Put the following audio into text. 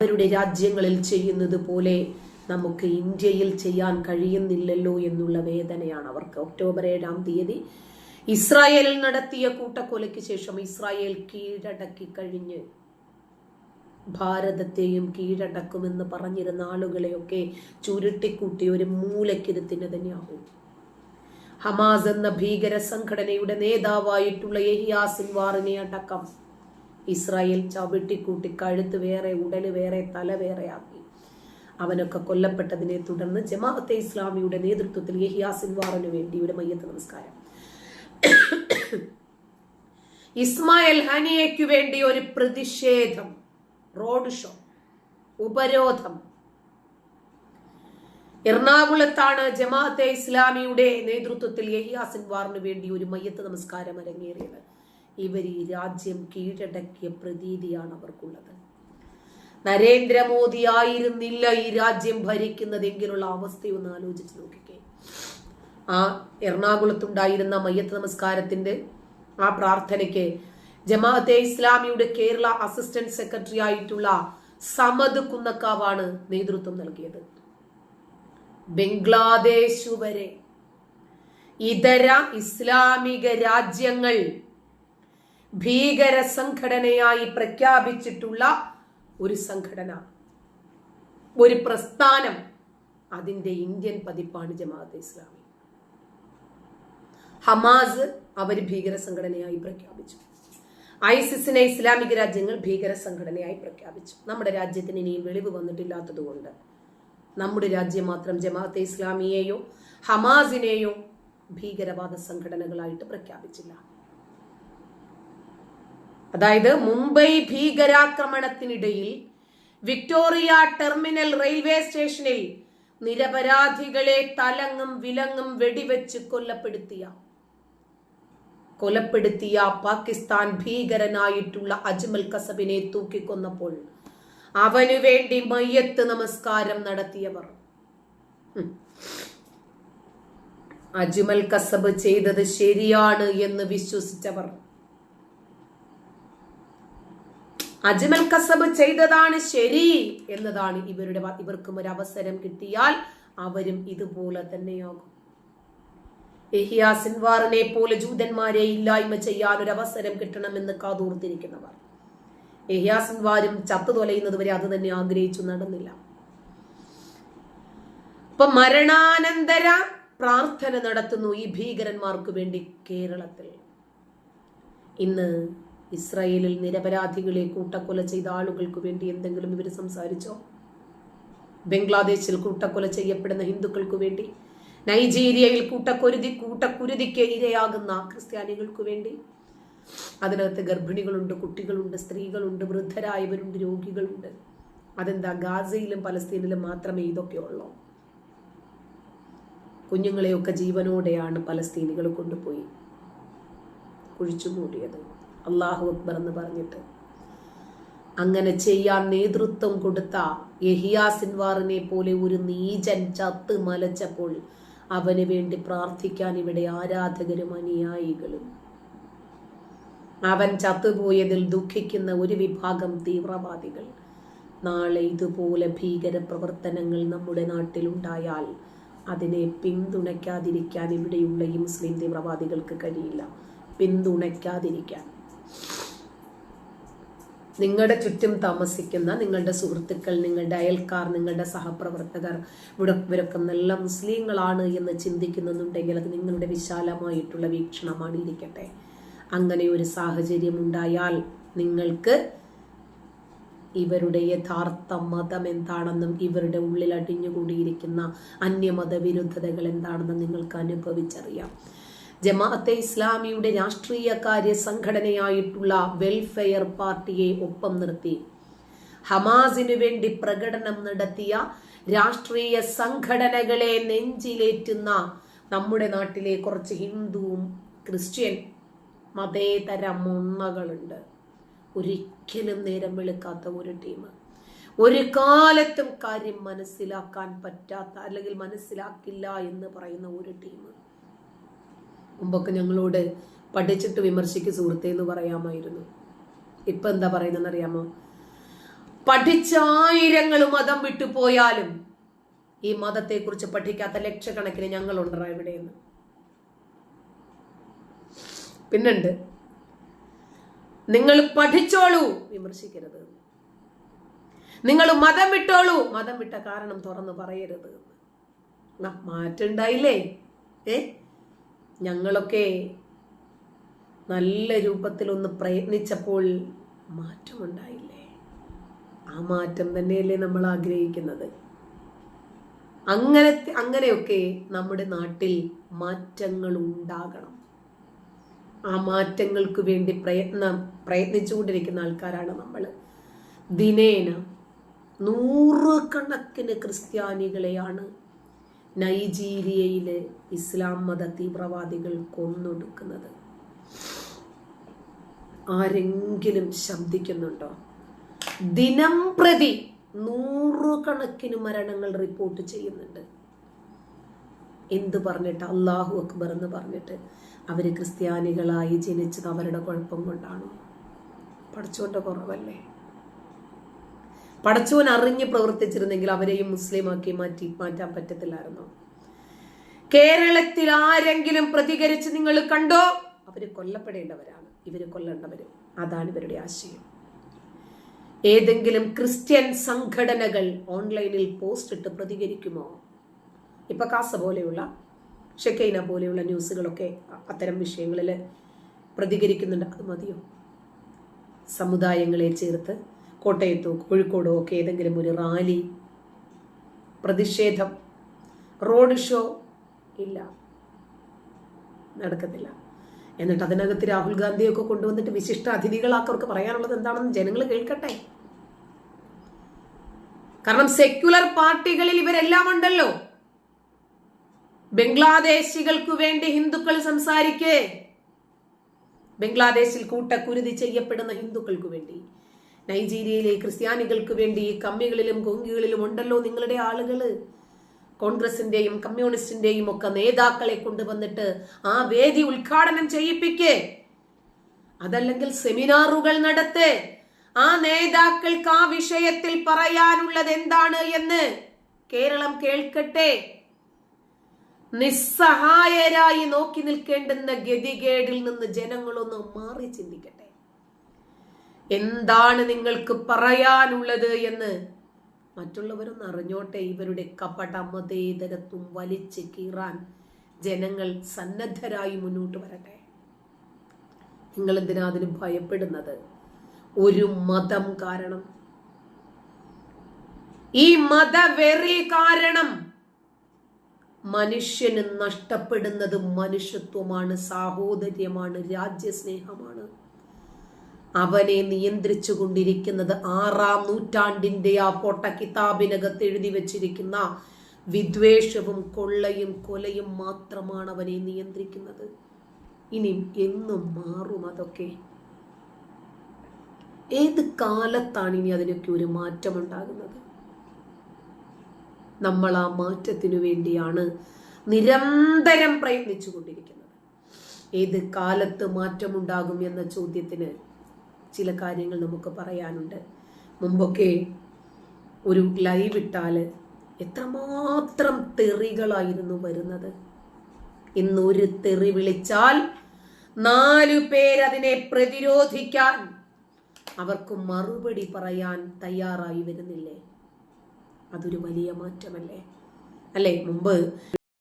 അവരുടെ രാജ്യങ്ങളിൽ ചെയ്യുന്നത് പോലെ നമുക്ക് ഇന്ത്യയിൽ ചെയ്യാൻ കഴിയുന്നില്ലല്ലോ എന്നുള്ള വേദനയാണ് അവർക്ക്. ഒക്ടോബർ ഏഴാം തീയതി ഇസ്രായേലിൽ നടത്തിയ കൂട്ടക്കൊലയ്ക്ക് ശേഷം ഇസ്രായേൽ കീഴടക്കി കഴിഞ്ഞ് ഭാരതത്തെയും കീഴടക്കുമെന്ന് പറഞ്ഞിരുന്ന ആളുകളെയൊക്കെ ചുരുട്ടിക്കൂട്ടി ഒരു മൂലക്കിരുത്തിന് തന്നെയാകും ഹമാസ് എന്ന ഭീകര സംഘടനയുടെ നേതാവായിട്ടുള്ള യഹിയാ സിൻവാറിനെ അടക്കം ഇസ്രായേൽ ചവിട്ടിക്കൂട്ടി കഴുത്ത് വേറെ ഉടൽ വേറെ തല വേറെ ആക്കി. അവനൊക്കെ കൊല്ലപ്പെട്ടതിനെ തുടർന്ന് ജമാഅത്തെ ഇസ്ലാമിയുടെ നേതൃത്വത്തിൽ യഹിയാ സിൻവാറിന് വേണ്ടി ഒരു മയ്യത്ത് നമസ്കാരം. ഇസ്മായിൽ ഹനിയയ്ക്കു വേണ്ടി ഒരു പ്രതിഷേധം റോഡ് ഷോ ഉപരോധം. എറണാകുളത്താണ് ജമാഅത്തെ ഇസ്ലാമിയുടെ നേതൃത്വത്തിൽ യഹിയാ സിൻവാറിന് വേണ്ടി ഒരു മയ്യത്ത് നമസ്കാരം അരങ്ങേറിയത്. ഇവർ ഈ രാജ്യം കീഴടക്കിയ പ്രതീതിയാണ് അവർക്കുള്ളത്. നരേന്ദ്രമോദി ആയിരുന്നില്ല ഈ രാജ്യം ഭരിക്കുന്നതെങ്കിലുള്ള അവസ്ഥയൊന്ന് ആലോചിച്ച് നോക്കിക്കേ. ആ എറണാകുളത്തുണ്ടായിരുന്ന മയ്യത്ത് നമസ്കാരത്തിന്റെ ആ പ്രാർത്ഥനയ്ക്ക് ജമാഅത്തെ ഇസ്ലാമിയുടെ കേരള അസിസ്റ്റന്റ് സെക്രട്ടറി ആയിട്ടുള്ള സമദ് കുന്നക്കാവാണ് നേതൃത്വം നൽകിയത്. ബംഗ്ലാദേശ് വരെ ഇതര ഇസ്ലാമിക രാജ്യങ്ങൾ ഭീകര സംഘടനയായി പ്രഖ്യാപിച്ചിട്ടുള്ള ഒരു സംഘടന ഒരു പ്രസ്ഥാനം അതിന്റെ ഇന്ത്യൻ പതിപ്പാണ് ജമാഅത്ത് ഇസ്ലാമി. ഹമാസ് അവർ ഭീകര സംഘടനയായി പ്രഖ്യാപിച്ചു. ഐസിസിനെ ഇസ്ലാമിക രാജ്യങ്ങൾ ഭീകര സംഘടനയായി പ്രഖ്യാപിച്ചു. നമ്മുടെ രാജ്യത്തിന് ഇനിയും വെളിവ് വന്നിട്ടില്ലാത്തതുകൊണ്ട് നമ്മുടെ രാജ്യം മാത്രം ജമാഅത്തെ ഇസ്ലാമിയെയോ ഹമാസിനെയോ ഭീകരവാദ സംഘടനകളായിട്ട് പ്രഖ്യാപിച്ചില്ല. അതായത് മുംബൈ ഭീകരാക്രമണത്തിനിടയിൽ വിക്ടോറിയ ടെർമിനൽ റെയിൽവേ സ്റ്റേഷനിൽ നിരപരാധികളെ തലങ്ങും വിലങ്ങും വെടിവെച്ച് കൊല്ലപ്പെടുത്തിയ കൊലപ്പെടുത്തിയ പാകിസ്ഥാൻ ഭീകരനായിട്ടുള്ള അജ്മൽ കസബിനെ തൂക്കിക്കൊന്നപ്പോൾ അവനു വേണ്ടി മയ്യത്ത് നമസ്കാരം നടത്തിയവർ. അജ്മൽ കസബ് ചെയ്തത് ശരിയാണ് എന്ന് വിശ്വസിച്ചവർ. അജ്മൽ കസബ് ചെയ്തതാണ് ശരി എന്നതാണ് ഇവരുടെ ഇവർക്കും ഒരു അവസരം കിട്ടിയാൽ അവരും ഇതുപോലെ തന്നെയാകും. എഹിയ സിൻവാറിനെ പോലെ ജൂതന്മാരെ ഇല്ലായ്മ ചെയ്യാൻ ഒരു അവസരം കിട്ടണമെന്ന് കാതോർത്തിരിക്കുന്നവർ. എഹിയ സിൻവാരും ചത്തു തൊലയുന്നത് വരെ അത് തന്നെ ആഗ്രഹിച്ചു നടന്നില്ല. ഇപ്പൊ മരണാനന്തര പ്രാർത്ഥന നടത്തുന്നു ഈ ഭീകരന്മാർക്ക് വേണ്ടി കേരളത്തിൽ. ഇന്ന് ഇസ്രായേലിൽ നിരപരാധികളെ കൂട്ടക്കൊല ചെയ്ത ആളുകൾക്ക് വേണ്ടി എന്തെങ്കിലും ഇവർ സംസാരിച്ചോ? ബംഗ്ലാദേശിൽ കൂട്ടക്കൊല ചെയ്യപ്പെടുന്ന ഹിന്ദുക്കൾക്ക് വേണ്ടി നൈജീരിയയിൽ കൂട്ടക്കൊരുതി കൂട്ടക്കുരുതിക്ക് ഇരയാകുന്ന ക്രിസ്ത്യാനികൾക്ക് വേണ്ടി. അതിനകത്ത് ഗർഭിണികളുണ്ട് കുട്ടികളുണ്ട് സ്ത്രീകളുണ്ട് വൃദ്ധരായവരുണ്ട് രോഗികളുണ്ട്. അതെന്താ ഗാസയിലും പലസ്തീനിലും മാത്രമേ ഇതൊക്കെ ഉള്ളൂ. കുഞ്ഞുങ്ങളെയൊക്കെ ജീവനോടെയാണ് പലസ്തീനികൾ കൊണ്ടുപോയി കുഴിച്ചു മൂടിയത്. അള്ളാഹു അക്ബർ എന്ന് പറഞ്ഞിട്ട്. അങ്ങനെ ചെയ്യാൻ നേതൃത്വം കൊടുത്ത യഹിയാ സിൻവാറിനെ പോലെ ഒരു നീചൻ ചത്ത് മലച്ചപ്പോൾ അവന് വേണ്ടി പ്രാർത്ഥിക്കാൻ ഇവിടെ ആരാധകരും അനുയായികളും. അവൻ ചത്തുപോയതിൽ ദുഃഖിക്കുന്ന ഒരു വിഭാഗം തീവ്രവാദികൾ. നാളെ ഇതുപോലെ ഭീകര പ്രവർത്തനങ്ങൾ നമ്മുടെ നാട്ടിലുണ്ടായാൽ അതിനെ പിന്തുണയ്ക്കാതിരിക്കാൻ ഇവിടെയുള്ള ഈ മുസ്ലിം തീവ്രവാദികൾക്ക് കഴിയില്ല. പിന്തുണയ്ക്കാതിരിക്കാൻ. നിങ്ങളുടെ ചുറ്റും താമസിക്കുന്ന നിങ്ങളുടെ സുഹൃത്തുക്കൾ നിങ്ങളുടെ അയൽക്കാർ നിങ്ങളുടെ സഹപ്രവർത്തകർ ഇവിടെ ഇവരൊക്കെ നല്ല മുസ്ലിങ്ങളാണ് എന്ന് ചിന്തിക്കുന്നുണ്ടെങ്കിൽ അത് നിങ്ങളുടെ വിശാലമായിട്ടുള്ള വീക്ഷണമാണ് ഇരിക്കട്ടെ. അങ്ങനെ ഒരു സാഹചര്യം ഉണ്ടായാൽ നിങ്ങൾക്ക് ഇവരുടെ യഥാർത്ഥ മതം എന്താണെന്നും ഇവരുടെ ഉള്ളിൽ അടിഞ്ഞുകൂടിയിരിക്കുന്ന അന്യമത വിരുദ്ധതകൾ എന്താണെന്നും നിങ്ങൾക്ക് അനുഭവിച്ചറിയാം. ജമാഅത്തെ ഇസ്ലാമിയുടെ രാഷ്ട്രീയ കാര്യ സംഘടനയായിട്ടുള്ള വെൽഫെയർ പാർട്ടിയെ ഒപ്പം നിർത്തി. ഹമാസിനു വേണ്ടി പ്രകടനം നടത്തിയ രാഷ്ട്രീയ സംഘടനകളെ നെഞ്ചിലേറ്റുന്ന നമ്മുടെ നാട്ടിലെ കുറച്ച് ഹിന്ദുവും ക്രിസ്ത്യൻ മതേതര മുണ്ണകളുണ്ട് ഒരിക്കലും നേരം വെളുക്കാത്ത ഒരു ടീം. ഒരു കാലത്തും കാര്യം മനസ്സിലാക്കാൻ പറ്റാത്ത അല്ലെങ്കിൽ മനസ്സിലാക്കില്ല എന്ന് പറയുന്ന ഒരു ടീം. മുമ്പൊക്കെ ഞങ്ങളോട് പഠിച്ചിട്ട് വിമർശിക്ക് സുഹൃത്തെ എന്ന് പറയാമായിരുന്നു. ഇപ്പൊ എന്താ പറയുന്നതെന്ന് അറിയാമോ പഠിച്ച ആയിരങ്ങൾ മതം വിട്ടുപോയാലും ഈ മതത്തെക്കുറിച്ച് പഠിക്കാത്ത ലക്ഷക്കണക്കിന് ഞങ്ങളുണ്ടറ എവിടെയെന്ന് പിന്നുണ്ട്. നിങ്ങൾ പഠിച്ചോളൂ വിമർശിക്കരുത്. നിങ്ങൾ മതം വിട്ടോളൂ മതം വിട്ട കാരണം തുറന്നു പറയരുത്. മാറ്റുണ്ടായില്ലേ ഏ? ഞങ്ങളൊക്കെ നല്ല രൂപത്തിൽ ഒന്ന് പ്രയത്നിച്ചപ്പോൾ മാറ്റമുണ്ടായില്ലേ? ആ മാറ്റം തന്നെയല്ലേ നമ്മൾ ആഗ്രഹിക്കുന്നത്. അങ്ങനെ അങ്ങനെയൊക്കെ നമ്മുടെ നാട്ടിൽ മാറ്റങ്ങൾ ഉണ്ടാകണം ആ മാറ്റങ്ങൾക്ക് വേണ്ടി പ്രയത്നം പ്രയത്നിച്ചുകൊണ്ടിരിക്കുന്ന ആൾക്കാരാണ് നമ്മൾ. ദിനേന നൂറുകണക്കിന് ക്രിസ്ത്യാനികളെയാണ് നൈജീരിയയിലെ ഇസ്ലാം മത തീവ്രവാദികൾ കൊന്നൊടുക്കുന്നത്. ആരെങ്കിലും ശബ്ദിക്കുന്നുണ്ടോ? ദിനം പ്രതി നൂറുകണക്കിന് മരണങ്ങൾ റിപ്പോർട്ട് ചെയ്യുന്നുണ്ട്. എന്ത് പറഞ്ഞിട്ട്? അള്ളാഹു അക്ബർ എന്ന് പറഞ്ഞിട്ട് അവർ ക്രിസ്ത്യാനികളായി ജനിച്ചത് അവരുടെ കുഴപ്പം കൊണ്ടാണോ? പഠിച്ചോന്റെ കുറവല്ലേ? പടച്ചോൻ അറിഞ്ഞ് പ്രവർത്തിച്ചിരുന്നെങ്കിൽ അവരെയും മുസ്ലിമാക്കി മാറ്റി മാറ്റാൻ പറ്റത്തില്ലായിരുന്നു. കേരളത്തിൽ ആരെങ്കിലും പ്രതികരിച്ച് നിങ്ങൾ കണ്ടോ? അവർ കൊല്ലപ്പെടേണ്ടവരാണ്. ഇവർ കൊല്ലേണ്ടവരും. അതാണ് ഇവരുടെ ആശയം. ഏതെങ്കിലും ക്രിസ്ത്യൻ സംഘടനകൾ ഓൺലൈനിൽ പോസ്റ്റ് ഇട്ട് പ്രതികരിക്കുമോ? ഇപ്പൊ കാസ പോലെയുള്ള ഷെക്കൈന പോലെയുള്ള ന്യൂസുകളൊക്കെ അത്തരം വിഷയങ്ങളിൽ പ്രതികരിക്കുന്നുണ്ട്. അത് മതിയോ? സമുദായങ്ങളെ ചേർത്ത് കോട്ടയത്തോ കോഴിക്കോടോ ഒക്കെ ഏതെങ്കിലും ഒരു റാലി പ്രതിഷേധം റോഡ് ഷോ ഇല്ല. നടക്കത്തില്ല. എന്നിട്ട് അതിനകത്ത് രാഹുൽ ഗാന്ധിയൊക്കെ കൊണ്ടുവന്നിട്ട് വിശിഷ്ട അതിഥികളാക്കി അവർക്ക് പറയാനുള്ളത് എന്താണെന്ന് ജനങ്ങൾ കേൾക്കട്ടെ. കാരണം സെക്യുലർ പാർട്ടികളിൽ ഇവരെല്ലാം ഉണ്ടല്ലോ. ബംഗ്ലാദേശികൾക്ക് വേണ്ടി ഹിന്ദുക്കൾ സംസാരിക്കേ. ബംഗ്ലാദേശിൽ കൂട്ടക്കുരുതി ചെയ്യപ്പെടുന്ന ഹിന്ദുക്കൾക്ക് വേണ്ടി. നൈജീരിയയിലെ ക്രിസ്ത്യാനികൾക്ക് വേണ്ടി കമ്മികളിലും കൊങ്കികളിലും ഉണ്ടല്ലോ നിങ്ങളുടെ ആളുകൾ. കോൺഗ്രസിന്റെയും കമ്മ്യൂണിസ്റ്റിന്റെയും ഒക്കെ നേതാക്കളെ കൊണ്ടുവന്നിട്ട് ആ വേദി ഉദ്ഘാടനം ചെയ്യിപ്പിക്കേ. അതല്ലെങ്കിൽ സെമിനാറുകൾ നടത്തേ. ആ നേതാക്കൾക്ക് ആ വിഷയത്തിൽ പറയാനുള്ളത് എന്താണ് എന്ന് കേരളം കേൾക്കട്ടെ. നിസ്സഹായരായി നോക്കി നിൽക്കേണ്ടുന്ന ഗതികേടിൽ നിന്ന് ജനങ്ങളൊന്ന് മാറി ചിന്തിക്കട്ടെ. എന്താണ് നിങ്ങൾക്ക് പറയാനുള്ളത് എന്ന് മറ്റുള്ളവരൊന്ന് അറിഞ്ഞോട്ടെ. ഇവരുടെ കപട മതേതരത്വം വലിച്ച് കീറാൻ ജനങ്ങൾ സന്നദ്ധരായി മുന്നോട്ട് വരട്ടെ. നിങ്ങൾ എന്തിനാ അതിന് ഭയപ്പെടുന്നത്? ഒരു മതം കാരണം. ഈ മതവെറി കാരണം. മനുഷ്യന് നഷ്ടപ്പെടുന്നത് മനുഷ്യത്വമാണ് സാഹോദര്യമാണ് രാജ്യസ്നേഹമാണ്. അവനെ നിയന്ത്രിച്ചു കൊണ്ടിരിക്കുന്നത് ആറാം നൂറ്റാണ്ടിന്റെ ആ പൊട്ട കിതാബിനകത്ത് എഴുതി വച്ചിരിക്കുന്ന വിദ്വേഷവും കൊള്ളയും കൊലയും മാത്രമാണ് അവനെ നിയന്ത്രിക്കുന്നത്. ഇനി എന്നും മാറും അതൊക്കെ. ഏത് കാലത്താണ് ഇനി അതിനൊക്കെ ഒരു മാറ്റം ഉണ്ടാകുന്നത് നമ്മൾ ആ മാറ്റത്തിനു വേണ്ടിയാണ് നിരന്തരം പ്രയത്നിച്ചു കൊണ്ടിരിക്കുന്നത്. ഏത് കാലത്ത് മാറ്റമുണ്ടാകും എന്ന ചോദ്യത്തിന് ചില കാര്യങ്ങൾ നമുക്ക് പറയാനുണ്ട്. മുമ്പൊക്കെ ഒരു ലൈവ് ഇട്ടാൽ എത്രമാത്രം തെറികളായിരുന്നു വരുന്നത്. ഇന്ന് ഒരു തെറി വിളിച്ചാൽ നാലു പേരതിനെ പ്രതിരോധിക്കാൻ അവർക്ക് മറുപടി പറയാൻ തയ്യാറായി വരുന്നില്ലേ? അതൊരു വലിയ മാറ്റമല്ലേ? അല്ലേ? മുമ്പ്